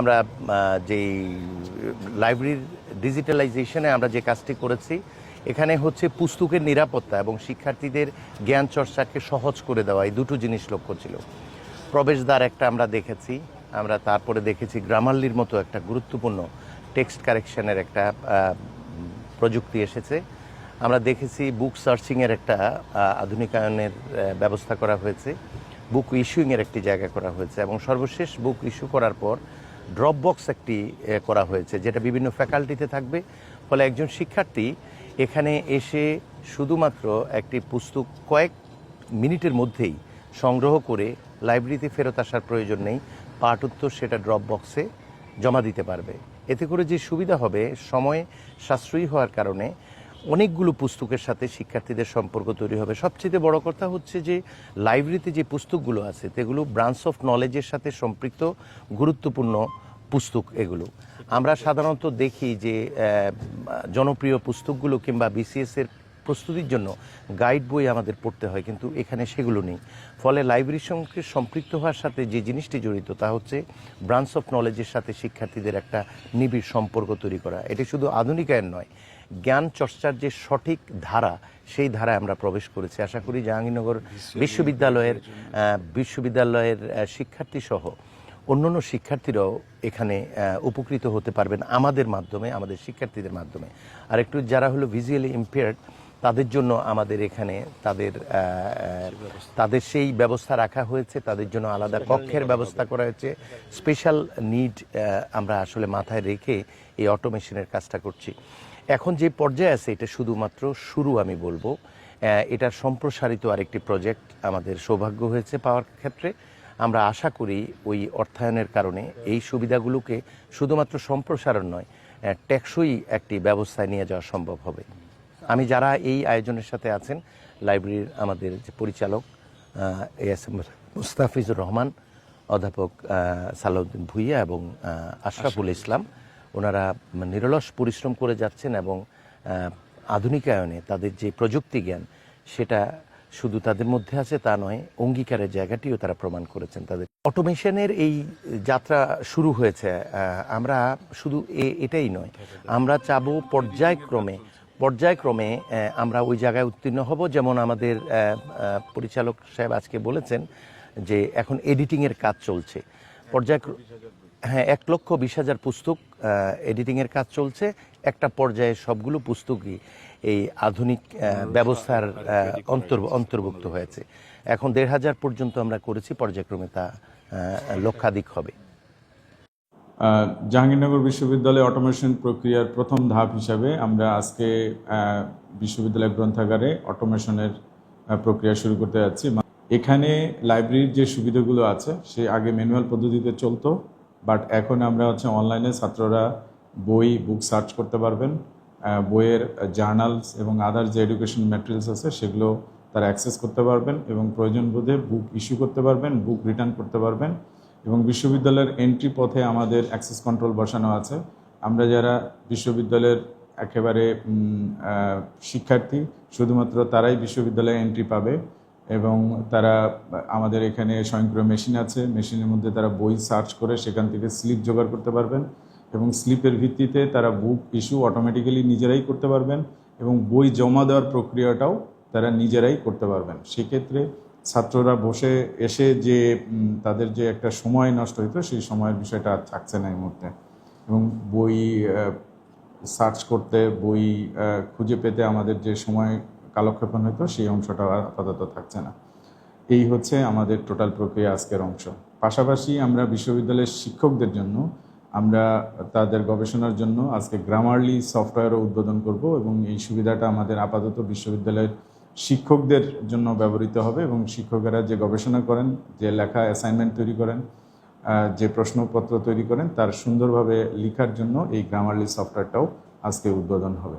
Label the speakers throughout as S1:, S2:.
S1: আমরা যেই লাইব্রেরির ডিজিটালাইজেশনে আমরা যে কাজটি করেছি, এখানে হচ্ছে পুস্তকের নিরাপত্তা এবং শিক্ষার্থীদের জ্ঞান চর্চাকে সহজ করে দেওয়া, এই দুটো জিনিস লক্ষ্য ছিল। প্রবেশদ্বার একটা আমরা দেখেছি, আমরা তারপরে দেখেছি গ্রামাল্লির মতো একটা গুরুত্বপূর্ণ টেক্সট কারেকশনের একটা প্রযুক্তি এসেছে। আমরা দেখেছি বুক সার্চিংয়ের একটা আধুনিকায়নের ব্যবস্থা করা হয়েছে, বুক ইস্যুইংয়ের একটি জায়গা করা হয়েছে এবং সর্বশেষ বুক ইস্যু করার পর ড্রপ বক্স একটি করা হয়েছে, যেটা বিভিন্ন ফ্যাকাল্টিতে থাকবে। ফলে একজন শিক্ষার্থী এখানে এসে শুধুমাত্র একটি পুস্তক কয়েক মিনিটের মধ্যেই সংগ্রহ করে লাইব্রেরিতে ফেরত আসার প্রয়োজন নেই। পাঠ উত্তর সেটা ড্রপ বক্সে জমা দিতে পারবে। এতে করে যে সুবিধা হবে, সময় সাশ্রয়ী হওয়ার কারণে অনেকগুলো পুস্তকের সাথে শিক্ষার্থীদের সম্পর্ক তৈরি হবে। সবচেয়ে বড় কথা হচ্ছে যে, লাইব্রেরিতে যে পুস্তকগুলো আছে, সেগুলো ব্রাঞ্চ অফ নলেজের সাথে সম্পৃক্ত গুরুত্বপূর্ণ পুস্তক এগুলো। আমরা সাধারণত দেখি যে জনপ্রিয় পুস্তকগুলো কিংবা বিসিএস এর প্রস্তুতির জন্য গাইড বই আমাদের পড়তে হয় কিন্তু এখানে সেগুলো নেই। ফলে লাইব্রেরির সঙ্গে সম্পৃক্ত হওয়ার সাথে যে জিনিসটি জড়িত তা হচ্ছে ব্রাঞ্চ অফ নলেজের সাথে শিক্ষার্থীদের একটা নিবিড় সম্পর্ক তৈরি করা। এটি শুধু আধুনিকায়ন নয় জ্ঞান চর্চার যে সঠিক ধারা সেই ধারায় আমরা প্রবেশ করেছি। আশা করি জাহাঙ্গীরনগর বিশ্ববিদ্যালয়ের বিশ্ববিদ্যালয়ের আহ, শিক্ষার্থী সহ অন্যান্য শিক্ষার্থীরাও এখানে উপকৃত হতে পারবেন আমাদের মাধ্যমে আমাদের শিক্ষার্থীদের মাধ্যমে। আর একটু যারা হলো ভিজুয়ালি ইম্পেয়ার্ড তাদের জন্য আমাদের এখানে তাদের তাদের সেই ব্যবস্থা রাখা হয়েছে তাদের জন্য আলাদা কক্ষের ব্যবস্থা করা হয়েছে। স্পেশাল নিড আমরা আসলে মাথায় রেখে এই অটোমেশনের কাজটা করছি। এখন যে পর্যায়ে আছে এটা শুধুমাত্র শুরু আমি বলব। এটার সম্প্রসারিত আরেকটি প্রজেক্ট আমাদের সৌভাগ্য হয়েছে পাওয়ার ক্ষেত্রে। আমরা আশা করি ওই অর্থায়নের কারণে এই সুবিধাগুলোকে শুধুমাত্র সম্প্রসারণ নয় টেকসই একটি ব্যবস্থায় নিয়ে যাওয়া সম্ভব হবে। আমি যারা এই আয়োজনের সাথে আছেন লাইব্রেরির আমাদের যে পরিচালক এস মুস্তাফিজুর রহমান অধ্যাপক সালাউদ্দিন ভুইয়া এবং আশরাফুল ইসলাম ওনারা নিরলস পরিশ্রম করে যাচ্ছেন এবং আধুনিকায়নে তাদের যে প্রযুক্তি জ্ঞান সেটা শুধু তাদের মধ্যে আছে তা নয় অঙ্গীকারের জায়গাটিও তারা প্রমাণ করেছেন তাদের। অটোমেশনের এই যাত্রা শুরু হয়েছে আমরা শুধু এ- এটাই নয় আমরা চাবো পর্যায়ক্রমে পর্যায়ক্রমে আমরা ওই জায়গায় উত্তীর্ণ হব। যেমন আমাদের পরিচালক সাহেব আজকে বলেছেন যে এখন এডিটিংয়ের কাজ চলছে। পর্যায় হ্যাঁ এক লক্ষ বিশ হাজার পুস্তক এডিটিংয়ের কাজ চলছে। একটা পর্যায়ে সবগুলো পুস্তকই এই আধুনিক ব্যবস্থার অন্তর্ভুক্ত হয়েছে। এখন দেড় হাজার পর্যন্ত আমরা করেছি, পর্যায়ক্রমে তা লক্ষাধিক হবে।
S2: জাহাঙ্গীরনগর বিশ্ববিদ্যালয়ে অটোমেশন প্রক্রিয়ার প্রথম ধাপ হিসাবে আমরা আজকে বিশ্ববিদ্যালয় গ্রন্থাগারে অটোমেশনের প্রক্রিয়া শুরু করতে যাচ্ছি। এখানে লাইব্রেরির যে সুবিধাগুলো আছে, সে আগে ম্যানুয়াল পদ্ধতিতে চলতো, বাট এখন আমরা হচ্ছে অনলাইনে ছাত্ররা বই, বুক সার্চ করতে পারবেন। বইয়ের জার্নালস এবং আদার যে এডুকেশন ম্যাটেরিয়ালস আছে, সেগুলো তারা অ্যাক্সেস করতে পারবেন এবং প্রয়োজন বোধে বুক ইস্যু করতে পারবেন, বুক রিটার্ন করতে পারবেন। এবং বিশ্ববিদ্যালয়ের এন্ট্রি পথে আমাদের অ্যাক্সেস কন্ট্রোল বসানো আছে। আমরা যারা বিশ্ববিদ্যালয়ের একেবারে শিক্ষার্থী, শুধুমাত্র তারাই বিশ্ববিদ্যালয়ে এন্ট্রি পাবে এবং তারা, আমাদের এখানে স্বয়ংক্রিয় মেশিন আছে। মেশিনের মধ্যে তারা বই সার্চ করে সেখান থেকে স্লিপ জোগাড় করতে পারবেন এবং স্লিপের ভিত্তিতে তারা বুক ইস্যু অটোমেটিক্যালি নিজেরাই করতে পারবেন এবং বই জমা দেওয়ার প্রক্রিয়াটাও তারা নিজেরাই করতে পারবেন। সেক্ষেত্রে ছাত্ররা বসে, এসে যে তাদের যে একটা সময় নষ্ট হতো সেই সময়ের বিষয়টা আর থাকছে না এই মুহূর্তে। এবং বই সার্চ করতে, বই খুঁজে পেতে আমাদের যে সময় কালক্ষেপণ হতো, সেই অংশটা আপাতত থাকছে না। এই হচ্ছে আমাদের টোটাল প্রক্রিয়া আজকের অংশ। পাশাপাশি আমরা বিশ্ববিদ্যালয়ের শিক্ষকদের জন্য, আমরা তাদের গবেষণার জন্য আজকে গ্রামারলি সফটওয়্যারও উদ্বোধন করব এবং এই সুবিধাটা আমাদের আপাতত বিশ্ববিদ্যালয়ের শিক্ষকদের জন্য ব্যবহৃত হবে এবং শিক্ষকেরা যে গবেষণা করেন যে লেখা অ্যাসাইনমেন্ট তৈরি করেন যে প্রশ্নপত্র তৈরি করেন তার সুন্দরভাবে লেখার জন্য এই গ্রামারলি সফটওয়্যারটাও আজকে উদ্বোধন হবে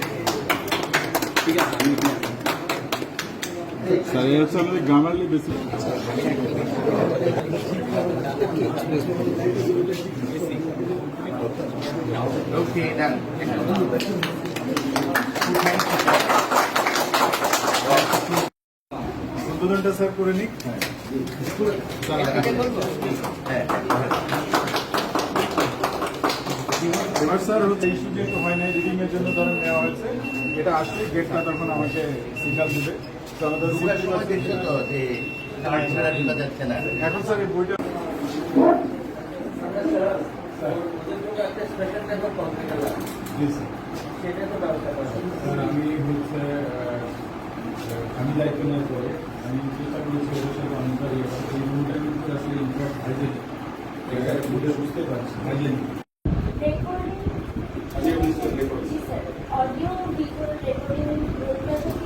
S3: যাবে কিন্তু
S4: স্যার এই হচ্ছে আমাদের গ্রামারলি বেসিক
S1: ওকে
S4: স্যার করে নিক এবার স্যার হচ্ছে ইস্যু যেহেতু হয় নাই রিডিং এর জন্য ধরেন নেওয়া হয়েছে। এটা আসলে গেটটা তখন আমাকে সিগন্যাল দিবে। তো আমাদের
S1: ঢোকার সময় দেখছ তো যে কার্ড ছাড়া ঢোকা যাচ্ছে না।
S4: এখন স্যার এই বইটা জি স্যার স্যার আমি হচ্ছে আমি দায়িত্ব নেওয়ার পরে আমি চেষ্টা করেছি ওদের সাথে অনেকবার ইয়ে। এই রুমটা কিন্তু আসলে ইনফ্যাক্ট হাইজেনিক এটা বুঝতে পারছি হাইজেনিক ऑडियो वीडियो रिकॉर्डिंग